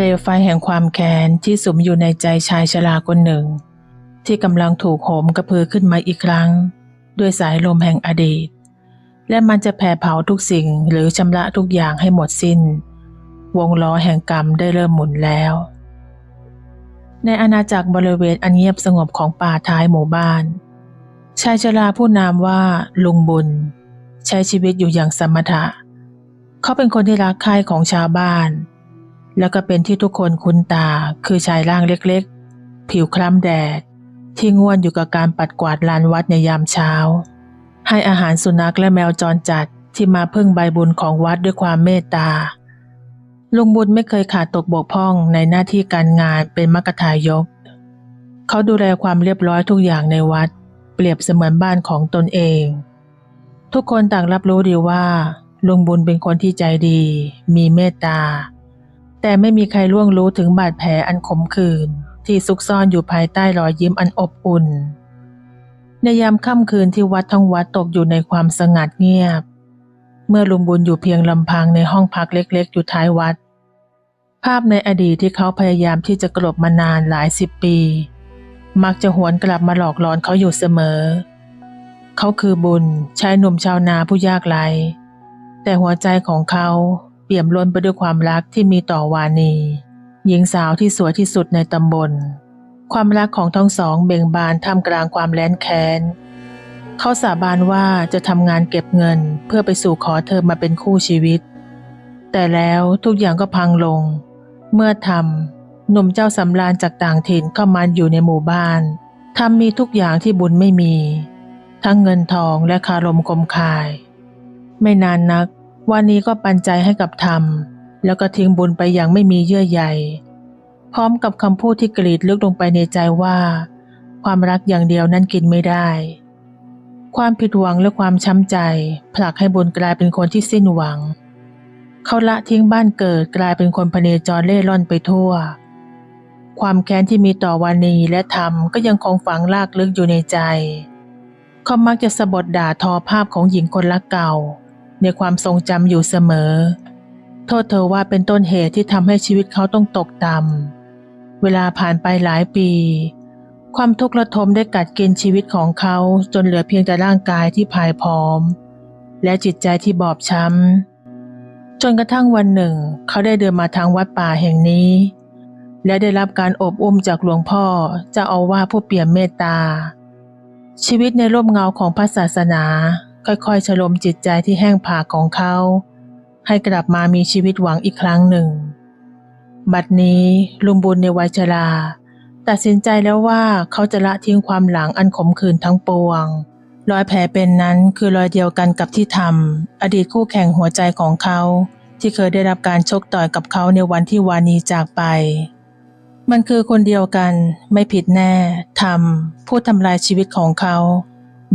ลวไฟแห่งความแค้นที่สุมอยู่ในใจชายชราคนหนึ่ง ที่กำลังถูกโหมกระพือขึ้นมาอีกครั้ง ด้วยสายลมแห่งอดีต และมันจะแผ่เผาทุกสิ่งหรือชำระทุกอย่างให้หมดสิ้น วงล้อแห่งกรรมได้เริ่มหมุนแล้ว ในอาณาจักรบริเวณอันเงียบสงบของป่าท้ายหมู่บ้าน ชายชราผู้นามว่า ลุงบุญ ใช้ชีวิตอยู่อย่างสมถะ เขาเป็นคนที่รักใคร่ของชาวบ้าน แล้วก็เป็นที่ทุกคนคุ้นตาคือชายร่างเล็กๆ ผิวคล้ำแดด ที่ง่วนอยู่กับการปัดกวาดลานวัดในยามเช้า ให้อาหารสุนัขและแมวจรจัดที่มาพึ่งใบบุญของวัดด้วยความเมตตาลุงบุญไม่เคยขาดตกบกพร่องในหน้าที่การงานเป็นมกทายก เขาดูแลความเรียบร้อยทุกอย่างในวัด เปรียบเสมือนบ้านของตนเอง ทุกคนต่างรับรู้ดีว่าลุงบุญเป็นคนที่ใจดี มีเมตตา แต่ไม่มีใครล่วงรู้ถึงบาดแผลอันขมขื่นที่ซุกซ่อนอยู่ภายใต้รอยยิ้มอันอบอุ่น ในยามค่ำคืนที่วัดทั้งวัดตกอยู่ในความสงัดเงียบ เมื่อลุงบุญอยู่เพียงลำพังในห้องพักเล็กๆ อยู่ท้ายวัด ภาพในอดีตที่เขาพยายามที่จะกลบมานานหลายสิบปี มักจะหวนกลับมาหลอกหลอนเขาอยู่เสมอ เขาคือบุญชายหนุ่มชาวนาผู้ยากไร้แต่หัวใจของเขา เปี่ยมล้นไปด้วยความรักที่มีต่อวานี หญิงสาวที่สวยที่สุดในตำบล ความรักของทั้งสองเบ่งบานท่ามกลางความแร้นแค้น เขาสาบานว่าจะทำงานเก็บเงินเพื่อไปสู่ขอเธอมาเป็นคู่ชีวิต แต่แล้วทุกอย่างก็พังลง เมื่อทำหนุ่มเจ้าสำราญจากต่างถิ่นเข้ามาอยู่ในหมู่บ้านทำมีทุกอย่างที่บุญไม่มี ทั้งเงินทองและคารมคมคาย ไม่นานนัก วันนี้ก็ปันใจให้กับธรรม แล้วก็ทิ้งบุญไปอย่างไม่มีเยื่อใยพร้อมกับคำพูดที่กรีดลึกลงไปในใจว่า ความรักอย่างเดียวนั้นกินไม่ได้ ความผิดหวังและความช้ำใจ ผลักให้บุญกลายเป็นคนที่สิ้นหวัง เขาละทิ้งบ้านเกิดกลายเป็นคนพเนจรเล่ร่อนไปทั่ว ความแค้นที่มีต่อวานีและธรรมก็ยังคงฝังลากลึกอยู่ในใจ เขามักจะสะบดด่าทอภาพของหญิงคนรักเก่า ในความทรงจำอยู่เสมอ โทษเธอว่าเป็นต้นเหตุที่ทำให้ชีวิตเขาต้องตกต่ำเวลาผ่านไปหลายปี ความทุกข์ระทมได้กัดกินชีวิตของเขาจนเหลือเพียงแต่ร่างกายที่พายพร้อม และจิตใจที่บอบช้ำจนกระทั่งวันหนึ่ง เขาได้เดินมาทางวัดป่าแห่งนี้ และได้รับการอบอุ้มจากหลวงพ่อเจ้าอาวาสผู้เปี่ยมเมตตาชีวิตในร่มเงาของพระศาสนา ค่อยๆฉลมจิตใจที่แห้งผากของเขา ให้กลับมามีชีวิตหวังอีกครั้งหนึ่ง บัดนี้ลุงบุญในวัยชราตัดสินใจแล้วว่าเขาจะละทิ้งความหลังอันขมขื่นทั้งปวง รอยแผลเป็นนั้นคือรอยเดียวกันกับที่ทำอดีตคู่แข่งหัวใจของเขา ที่เคยได้รับการชกต่อยกับเขาในวันที่วานีจากไป มันคือคนเดียวกันไม่ผิดแน่ทำผู้ทำลายชีวิตของเขา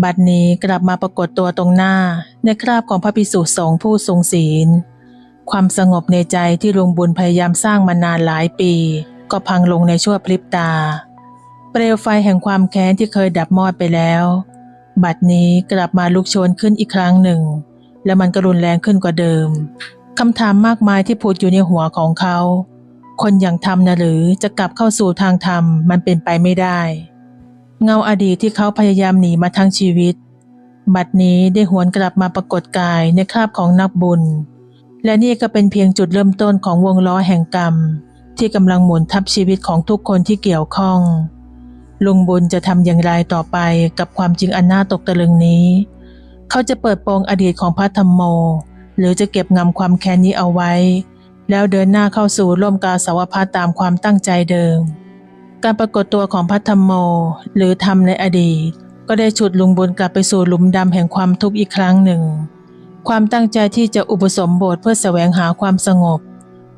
บัดนี้กลับมาปรากฏตัวตรงหน้าในคราบของพระภิกษุสงฆ์ผู้ทรงศีล ความสงบในใจที่ลุงบุญพยายามสร้างมานานหลายปี ก็พังลงในชั่วพริบตา เปลวไฟแห่งความแค้นที่เคยดับมอดไปแล้ว บัดนี้กลับมาลุกโชนขึ้นอีกครั้งหนึ่ง และมันก็รุนแรงขึ้นกว่าเดิมคำถามมากมายที่ผุดอยู่ในหัวของเขา คนอย่างทำนะหรือจะกลับเข้าสู่ทางธรรมมันเป็นไปไม่ได้ เงาอดีตที่เขาพยายามหนีมาทั้งชีวิต บัดนี้ได้หวนกลับมาปรากฏกายในคราบของนักบุญ และนี่ก็เป็นเพียงจุดเริ่มต้นของวงล้อแห่งกรรม ที่กำลังหมุนทับชีวิตของทุกคนที่เกี่ยวข้อง ลุงบุญจะทำอย่างไรต่อไปกับความจริงอันน่าตกตะลึงนี้ เขาจะเปิดโปงอดีตของพระธรรมโม หรือจะเก็บงำความแค้นนี้เอาไว้ แล้วเดินหน้าเข้าสู่ร่มกาสาวพัฒตามความตั้งใจเดิม การปรากฏตัวของพระธรรมโม หรือธรรมในอดีต ก็ได้ฉุดลุงบุญกลับไปสู่หลุมดำแห่งความทุกข์อีกครั้งหนึ่ง ความตั้งใจที่จะอุปสมบทเพื่อแสวงหาความสงบ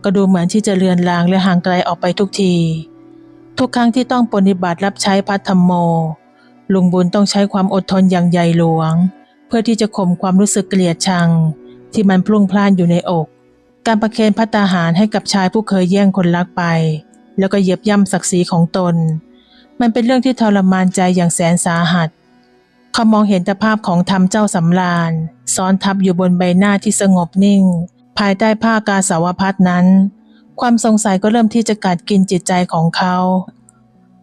ก็ดูเหมือนที่จะเลือนลางและห่างไกลออกไปทุกที ทุกครั้งที่ต้องปฏิบัติรับใช้พระธรรมโม ลุงบุญต้องใช้ความอดทนอย่างใหญ่หลวง เพื่อที่จะข่มความรู้สึกเกลียดชัง ที่มันพลุ่งพล่านอยู่ในอก การประเคนพัตตาหารให้กับชายผู้เคยแย่งคนรักไป แล้วก็เหยียบย่ำศักดิ์ศรีของตน มันเป็นเรื่องที่ทรมานใจอย่างแสนสาหัส เขามองเห็นแต่ภาพของธรรมเจ้าสำราญ ซ้อนทับอยู่บนใบหน้าที่สงบนิ่ง ภายใต้ผ้ากาสาวพัดนั้น ความสงสัยก็เริ่มที่จะกัดกินจิตใจของเขา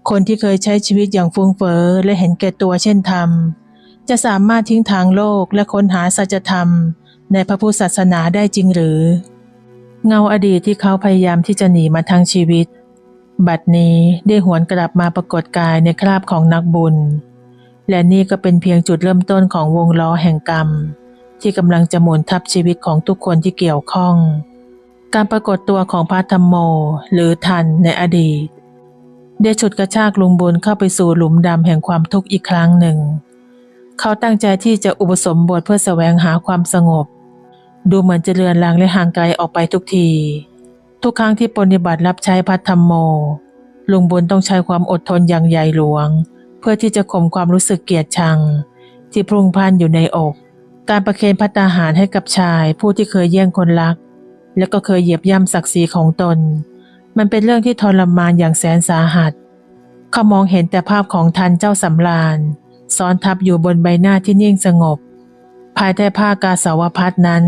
คนที่เคยใช้ชีวิตอย่างฟุ้งเฟ้อและเห็นแก่ตัวเช่นธรรม จะสามารถทิ้งทางโลกและค้นหาสัจธรรม ในพระพุทธศาสนาได้จริงหรือเงาอดีตที่เขาพยายามที่จะหนีมาทั้งชีวิต บัดนี้ได้หวนกลับมาปรากฏกายในคราบของนักบุญ และนี่ก็เป็นเพียงจุดเริ่มต้นของวงล้อแห่งกรรม ที่กำลังจะหมุนทับชีวิตของทุกคนที่เกี่ยวข้อง การปรากฏตัวของพระธรรมโมหรือทันในอดีต ได้ฉุดกระชากลุงบุญเข้าไปสู่หลุมดำแห่งความทุกข์อีกครั้งหนึ่ง เขาตั้งใจที่จะอุปสมบทเพื่อแสวงหาความสงบ ดูเหมือนจะเลือนลางและห่างไกลออกไปทุกที ทุกครั้งที่ปฏิบัติรับใช้พัฒธรรมโม ลุงบุญต้องใช้ความอดทนอย่างใหญ่หลวง เพื่อที่จะข่มความรู้สึกเกลียดชัง ที่พรุ่งพล่านอยู่ในอก การประเคนพัตตาหารให้กับชาย ผู้ที่เคยแย่งคนรัก และก็เคยเหยียบย่ำศักดิ์ศรีของตน มันเป็นเรื่องที่ทรมานอย่างแสนสาหัส เขามองเห็นแต่ภาพของทันเจ้าสำราญซ้อนทับอยู่บนใบหน้าที่นิ่งสงบ ภายใต้ผ้ากาสาวพัดนั้น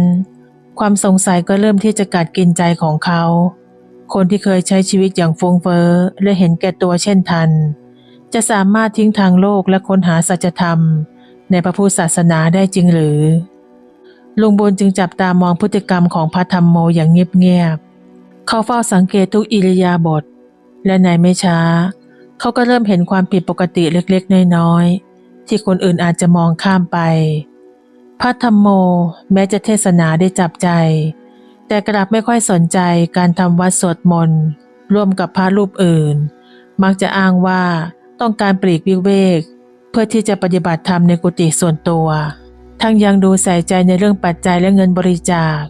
ความสงสัยก็เริ่มที่จะกัดกินใจของเขา คนที่เคยใช้ชีวิตอย่างฟงเฟ้อและเห็นแก่ตัวเช่นทัน จะสามารถทิ้งทางโลกและค้นหาสัจธรรม ในพระพุทธศาสนาได้จริงหรือ ลุงบุญจึงจับตามองพฤติกรรมของพระธรรมโมอย่างเงียบๆ เขาเฝ้าสังเกตทุกอิริยาบถและในไม่ช้า เขาก็เริ่มเห็นความผิดปกติเล็กๆ น้อยๆที่คนอื่นอาจจะมองข้ามไป พระธรรมโมแม้จะเทศนาได้จับใจ แต่กลับไม่ค่อยสนใจการทำวัดสวดมนต์ร่วมกับพระรูปอื่น มักจะอ้างว่าต้องการปลีกวิเวก เพื่อที่จะปฏิบัติธรรมในกุฏิส่วนตัว ทั้งยังดูใส่ใจในเรื่องปัจจัยและเงินบริจาค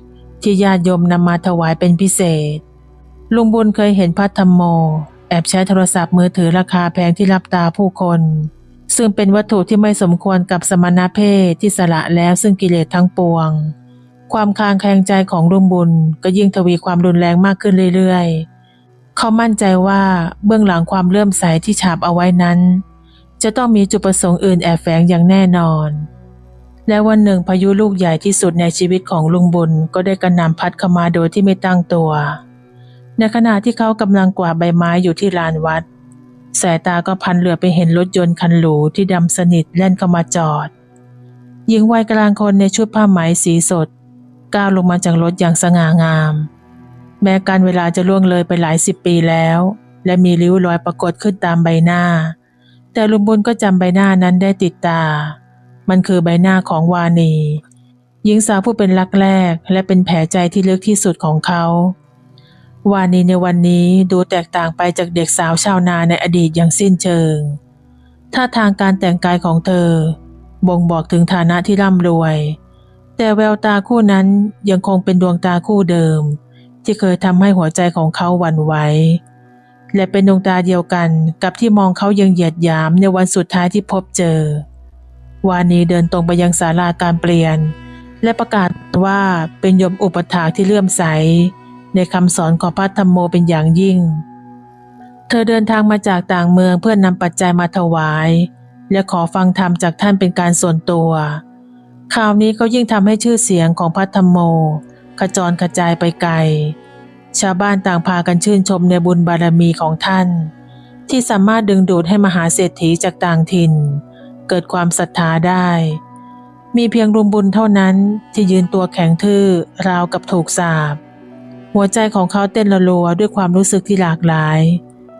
ที่ญาติโยมนำมาถวายเป็นพิเศษ ลุงบุญเคยเห็นพระธรรมโม แอบใช้โทรศัพท์มือถือราคาแพงที่รับตาผู้คน ซึ่งเป็นวัตถุที่ไม่สมควรกับสมณเพศที่สละแล้วซึ่งกิเลสทั้งปวง ความคลางแคลงใจของลุงบุญก็ยิ่งทวีความรุนแรงมากขึ้นเรื่อยๆ เขามั่นใจว่าเบื้องหลังความเลื่อมใสที่ฉาบเอาไว้นั้น จะต้องมีจุดประสงค์อื่นแอบแฝงอย่างแน่นอน และวันหนึ่งพายุลูกใหญ่ที่สุดในชีวิตของลุงบุญก็ได้กระหน่ำพัดเข้ามาโดยที่ไม่ตั้งตัว ในขณะที่เขากำลังกวาดใบไม้อยู่ที่ลานวัด สายตาก็พันเหลือไปเห็นรถยนต์คันหรูที่ดำสนิทแล่นเข้ามาจอด หญิงวัยกลางคนในชุดผ้าไหมสีสด ก้าวลงมาจากรถอย่างสง่างาม แม้การเวลาจะล่วงเลยไปหลายสิบปีแล้ว และมีริ้วรอยปรากฏขึ้นตามใบหน้า แต่ลุงบุญก็จำใบหน้านั้นได้ติดตา มันคือใบหน้าของวานี หญิงสาวผู้เป็นรักแรก และเป็นแผลใจที่ลึกที่สุดของเขา วานีในวันนี้ดูแตกต่างไปจากเด็กสาวชาวนาในอดีตอย่างสิ้นเชิง ท่าทางการแต่งกายของเธอ บ่งบอกถึงฐานะที่ร่ำรวย แต่แววตาคู่นั้นยังคงเป็นดวงตาคู่เดิม ที่เคยทำให้หัวใจของเขาหวั่นไหว และเป็นดวงตาเดียวกันกับที่มองเขายังเหยียดหยามในวันสุดท้ายที่พบเจอ วานีเดินตรงไปยังศาลาการเปลี่ยน และประกาศว่าเป็นยมอุปถากที่เลื่อมใส ในคำสอนของพระธรรมโมเป็นอย่างยิ่ง เธอเดินทางมาจากต่างเมืองเพื่อนนำปัจจัยมาถวาย และขอฟังธรรมจากท่านเป็นการส่วนตัวข่าวนี้ก็ยิ่งทำให้ชื่อเสียงของพระธรรมโมกระจรกระจายไปไกล ชาวบ้านต่างพากันชื่นชมในบุญบารมีของท่าน ที่สามารถดึงดูดให้มหาเศรษฐีจากต่างถิ่น เกิดความศรัทธาได้ มีเพียงรุมบุญเท่านั้นที่ยืนตัวแข็งทื่อราวกับถูกสาบ หัวใจของเขาเต้นระรัวด้วยความรู้สึกที่หลากหลาย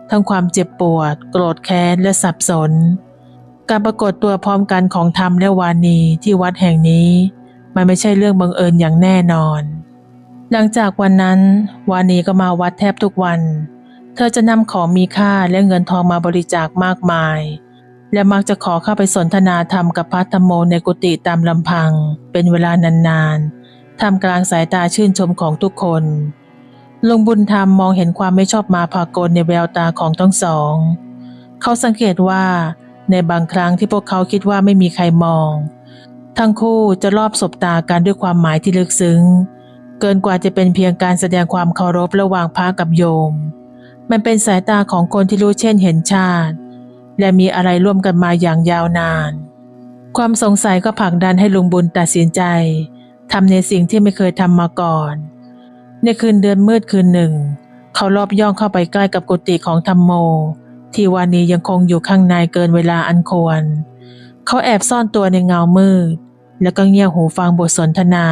ทั้งความเจ็บปวด โกรธแค้นและสับสน การปรากฏตัวพร้อมกันของธรรมและวานีที่วัดแห่งนี้ มันไม่ใช่เรื่องบังเอิญอย่างแน่นอน หลังจากวันนั้นวานีก็มาวัดแทบทุกวัน เธอจะนำของมีค่าและเงินทองมาบริจาคมากมาย และมักจะขอเข้าไปสนทนาธรรมกับพระธรรมโมในกุฏิตามลำพัง เป็นเวลานานๆทำกลางสายตาชื่นชมของทุกคน ลุงบุญธรรมมองเห็นความไม่ชอบมาพากลในแววตาของทั้งสอง เขาสังเกตว่า ในบางครั้งที่พวกเขาคิดว่าไม่มีใครมอง ทั้งคู่จะรอบสบตากันด้วยความหมายที่ลึกซึ้ง เกินกว่าจะเป็นเพียงการแสดงความเคารพระหว่างพระกับโยม มันเป็นสายตาของคนที่รู้เช่นเห็นชาติ และมีอะไรร่วมกันมาอย่างยาวนาน ความสงสัยก็ผลักดันให้ลุงบุญตัดสินใจทำในสิ่งที่ไม่เคยทำมาก่อน ในคืนเดือนมืดคืนหนึ่ง เขารอบย่องเข้าไปใกล้กับกุฏิของธรรมโม ที่วานียังคงอยู่ข้างในเกินเวลาอันควร เขาแอบซ่อนตัวในเงามืด แล้วก็เงี่ยหูฟังบทสนทนา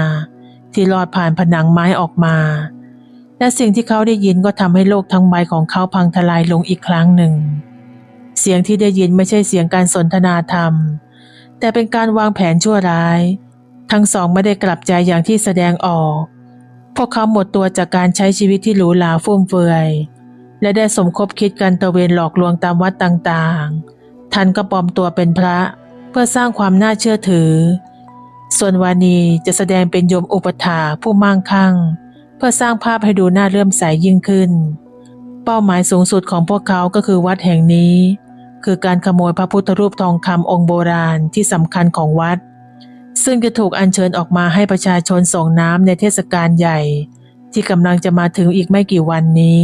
ที่ลอดผ่านผนังไม้ออกมา และสิ่งที่เขาได้ยินก็ทำให้โลกทั้งใบของเขาพังทลายลงอีกครั้งหนึ่ง เสียงที่ได้ยินไม่ใช่เสียงการสนทนาธรรม แต่เป็นการวางแผนชั่วร้าย ทั้งสองไม่ได้กลับใจอย่างที่แสดงออก พวกเขาหมดตัวจากการใช้ชีวิตที่หรูหราฟุ่มเฟือย และได้สมคบคิดกันตะเวนหลอกลวงตามวัดต่างๆ ท่านก็ปลอมตัวเป็นพระเพื่อสร้างความน่าเชื่อถือ ส่วนวานีจะแสดงเป็นโยมอุปถาผู้มั่งคั่ง เพื่อสร้างภาพให้ดูน่าเลื่อมใสยิ่งขึ้น เป้าหมายสูงสุดของพวกเขาก็คือวัดแห่งนี้ คือการขโมยพระพุทธรูปทองคำองค์โบราณที่สำคัญของวัด ซึ่งจะถูกอัญเชิญออกมาให้ประชาชนส่งน้ำในเทศกาลใหญ่ ที่กำลังจะมาถึงอีกไม่กี่วันนี้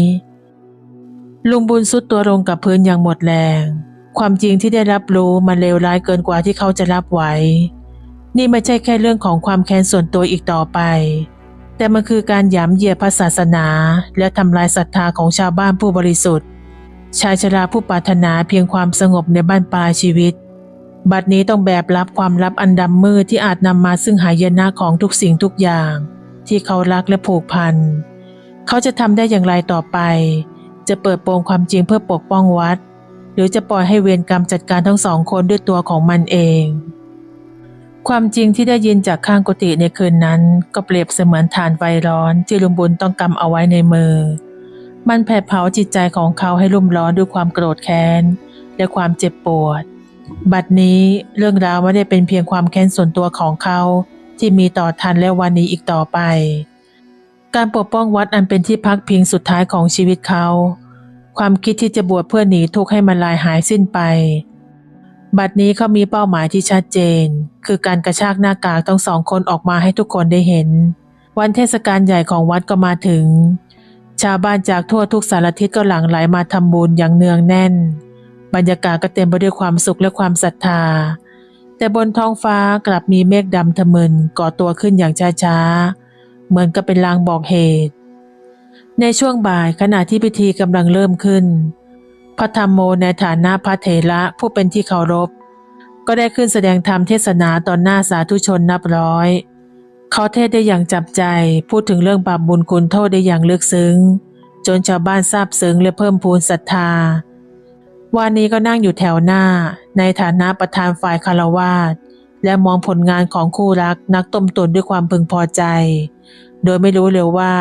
ลุงบุญสุดตัวลงกับพื้นอย่างหมดแรง ความจริงที่ได้รับรู้มันเลวร้ายเกินกว่าที่เขาจะรับไหวนี่ไม่ใช่แค่เรื่องของความแค้นส่วนตัวอีกต่อไป แต่มันคือการหยามเหยียดพระศาสนา และทำลายศรัทธาของชาวบ้านผู้บริสุทธิ์ ชายชราผู้ปรารถนาเพียงความสงบในบ้านปลายชีวิต บัดนี้ต้องแบกรับความลับอันดำมืดที่อาจนำมาซึ่งหายนะของทุกสิ่งทุกอย่าง ที่เขารักและผูกพัน เขาจะทำได้อย่างไรต่อไป จะเปิดโปงความจริงเพื่อปกป้องวัด หรือจะปล่อยให้เวรกรรมจัดการทั้งสองคนด้วยตัวของมันเอง ความจริงที่ได้ยินจากข้างกุฏิในคืนนั้น ก็เปรียบเสมือนฐานไฟร้อนที่ลุงบุญต้องกำเอาไว้ในมือ มันแผดเผาจิตใจของเขาให้รุ่มร้อนด้วยความโกรธแค้นและความเจ็บปวด บัดนี้เรื่องราวไม่ได้เป็นเพียงความแค้นส่วนตัวของเขาที่มีต่อทันและวันนี้อีกต่อไป การปกป้องวัดอันเป็นที่พักพิงสุดท้ายของชีวิตเขา ความคิดที่จะบวชเพื่อหนีทุกข์ให้มันลายหายสิ้นไป บัดนี้เขามีเป้าหมายที่ชัดเจน คือการกระชากหน้ากากทั้งสองคนออกมาให้ทุกคนได้เห็น วันเทศกาลใหญ่ของวัดก็มาถึง ชาวบ้านจากทั่วทุกสารทิศก็หลั่งไหลมาทำบุญอย่างเนืองแน่น บรรยากาศก็เต็มไปด้วยความสุขและความศรัทธา แต่บนท้องฟ้ากลับมีเมฆดำทะมึนก่อตัวขึ้นอย่างช้าๆ เหมือนกับเป็นลางบอกเหตุ ในช่วงบ่ายขณะที่พิธีกำลังเริ่มขึ้น พระธรรมโมในฐานะพระเถระผู้เป็นที่เคารพ ก็ได้ขึ้นแสดงธรรมเทศนาตอนหน้าสาธุชนนับร้อยเขาเทศได้อย่างจับใจพูดถึงเรื่องบาปบุญคุณโทษได้อย่างลึกซึ้ง จนชาวบ้านทราบซึ้งและเพิ่มพูนศรัทธา วันนี้ก็นั่งอยู่แถวหน้า ในฐานะประธานฝ่ายคารวาสและมองผลงานของคู่รักนักต้มตุนด้วยความพึงพอใจ โดยไม่รู้เลยว่า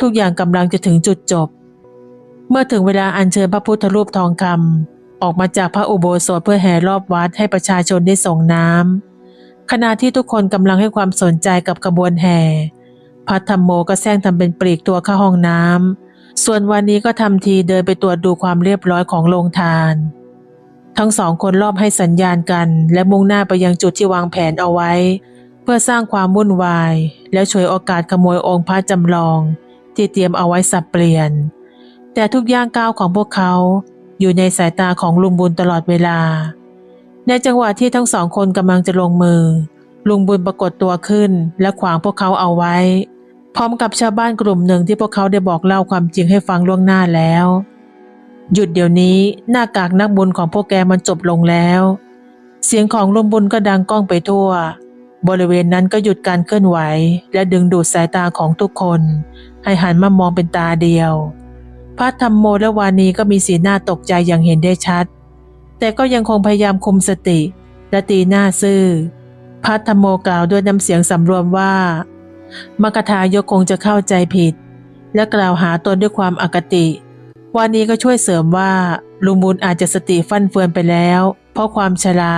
ทุกอย่างกำลังจะถึงจุดจบ เมื่อถึงเวลาอัญเชิญพระพุทธรูปทองคำออกมาจากพระอุโบสถเพื่อแห่รอบวัดให้ประชาชนได้ส่งน้ำขณะที่ทุกคนกำลังให้ความสนใจกับกระบวนแห่พระธรรมโมก็แซงทำเป็นปลีกตัวเข้าห้องน้ำ ส่วนวันนี้ก็ทำทีเดินไปตรวจดูความเรียบร้อยของโรงทาน ทั้งสองคนรอบให้สัญญาณกัน และมุ่งหน้าไปยังจุดที่วางแผนเอาไว้ เพื่อสร้างความวุ่นวาย และฉวยโอกาสขโมยองค์พระจำลอง ที่เตรียมเอาไว้สับเปลี่ยน แต่ทุกย่างก้าวของพวกเขาอยู่ในสายตาของลุงบุญตลอดเวลา ในจังหวะที่ทั้งสองคนกำลังจะลงมือ ลุงบุญปรากฏตัวขึ้นและขวางพวกเขาเอาไว้ พร้อมกับชาวบ้านกลุ่มหนึ่งที่พวกเขาได้บอกเล่าความจริงให้ฟังล่วงหน้าแล้ว หยุดเดี๋ยวนี้หน้ากากนักบุญของพวกแกมันจบลงแล้ว เสียงของลุงบุญก็ดังก้องไปทั่ว บริเวณนั้นก็หยุดการเคลื่อนไหว และดึงดูดสายตาของทุกคน ให้หันมามองเป็นตาเดียว พระธรรมโมและวานีก็มีสีหน้าตกใจอย่างเห็นได้ชัด แต่ก็ยังคงพยายามคุมสติ และตีหน้าซื่อพระธรรมโมกล่าวด้วยน้ำเสียงสำรวมว่า มกทายกคงจะเข้าใจผิด และกล่าวหาตนด้วยความอคติวานีก็ช่วยเสริมว่าลุงบุญอาจจะสติฟั่นเฟือนไปแล้ว เพราะความชรา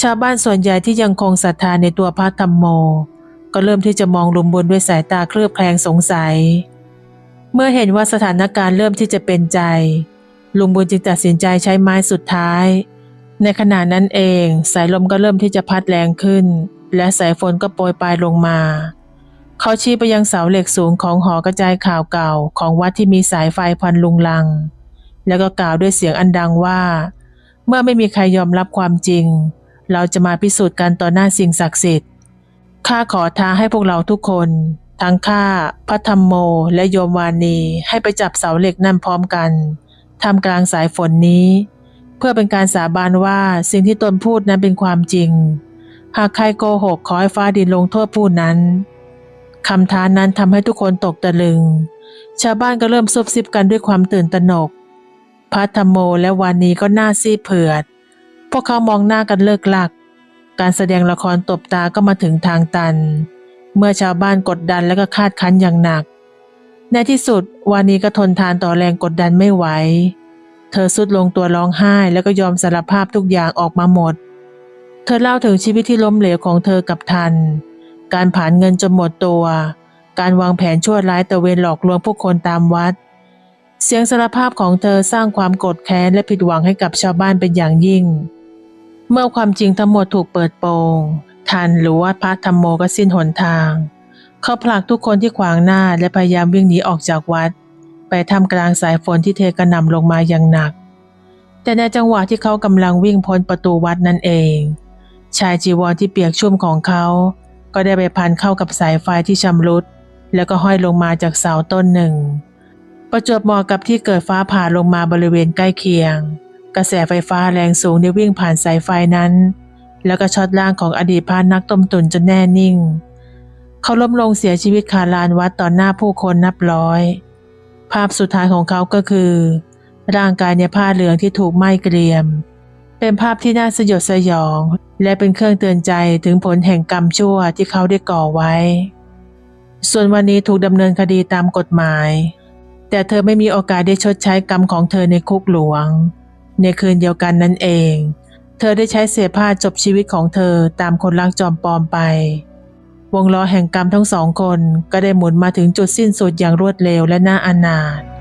ชาวบ้านส่วนใหญ่ที่ยังคงศรัทธาในตัวพระธรรมโม ก็เริ่มที่จะมองลุงบุญด้วยสายตาเคลือบแคลงสงสัย เมื่อเห็นว่าสถานการณ์เริ่มที่จะเป็นใจลุงบุญจึงตัดสินใจใช้ไม้สุดท้าย ในขณะนั้นเอง สายลมก็เริ่มที่จะพัดแรงขึ้น และสายฝนก็โปรยปลายลงมา เขาชี้ไปยังเสาเหล็กสูงของหอกระจายข่าวเก่าของวัดที่มีสายไฟพันลุงลัง แล้วก็กล่าวด้วยเสียงอันดังว่า เมื่อไม่มีใครยอมรับความจริง เราจะมาพิสูจน์กันต่อหน้าสิ่งศักดิ์สิทธิ์ข้าขอท้าให้พวกเราทุกคน ทั้งข้าพระธรรมโม และโยมวานีให้ไปจับเสาเหล็กนั่นพร้อมกันทำกลางสายฝนนี้ เพื่อเป็นการสาบานว่าสิ่งที่ตนพูดนั้นเป็นความจริง หากใครโกหกขอให้ฟ้าดินลงโทษผู้นั้น คำท้านั้นทำให้ทุกคนตกตะลึง ชาวบ้านก็เริ่มซุบซิบกันด้วยความตื่นตระหนกพระธรรมโมและวานีก็หน้าซีดเผือด พวกเขามองหน้ากันเลิกลัก การแสดงละครตบตาก็มาถึงทางตัน เมื่อชาวบ้านกดดันและก็คาดคั้นอย่างหนัก ในที่สุดวานีก็ทนทานต่อแรงกดดันไม่ไหว เธอสุดลงตัวร้องไห้แล้วก็ยอมสารภาพทุกอย่างออกมาหมด เธอเล่าถึงชีวิตที่ล้มเหลวของเธอกับทัน การผ่านเงินจนหมดตัว การวางแผนชั่วร้ายตะเวนหลอกลวงผู้คนตามวัด เสียงสารภาพของเธอสร้างความโกรธแค้นและผิดหวังให้กับชาวบ้านเป็นอย่างยิ่ง เมื่อความจริงทั้งหมดถูกเปิดโปงทันหรือว่าพระธรรมโมก็สิ้นหนทาง เขาผลักทุกคนที่ขวางหน้าและพยายามวิ่งหนีออกจากวัด ไปทำกลางสายฝนที่เทกระหน่ำลงมาอย่างหนัก แต่ในจังหวะที่เขากำลังวิ่งพ้นประตูวัดนั่นเอง ชายจีวรที่เปียกชุ่มของเขา ก็ได้ไปพันเข้ากับสายไฟที่ชำรุด แล้วก็ห้อยลงมาจากเสาต้นหนึ่ง ประจวบเหมาะกับที่เกิดฟ้าผ่าลงมาบริเวณใกล้เคียง กระแสไฟฟ้าแรงสูงได้วิ่งผ่านสายไฟนั้น แล้วก็ช็อตร่างของอดีตพระนักต้มตุนจนแน่นิ่ง เขาล้มลงเสียชีวิตคาลานวัดต่อหน้าผู้คนนับร้อย ภาพสุดท้ายของเขาก็คือ ร่างกายในผ้าเหลืองที่ถูกไหม้เกรียม เป็นภาพที่น่าสยดสยอง และเป็นเครื่องเตือนใจถึงผลแห่งกรรมชั่วที่เขาได้ก่อไว้ ส่วนวันนี้ถูกดำเนินคดีตามกฎหมาย แต่เธอไม่มีโอกาสได้ชดใช้กรรมของเธอในคุกหลวง ในคืนเดียวกันนั่นเอง เธอได้ใช้เศษผ้าจบชีวิตของเธอตามคนรักจอมปลอมไป วงล้อแห่งกรรมทั้งสองคนก็ได้หมุนมาถึงจุดสิ้นสุดอย่างรวดเร็วและน่าอนาถ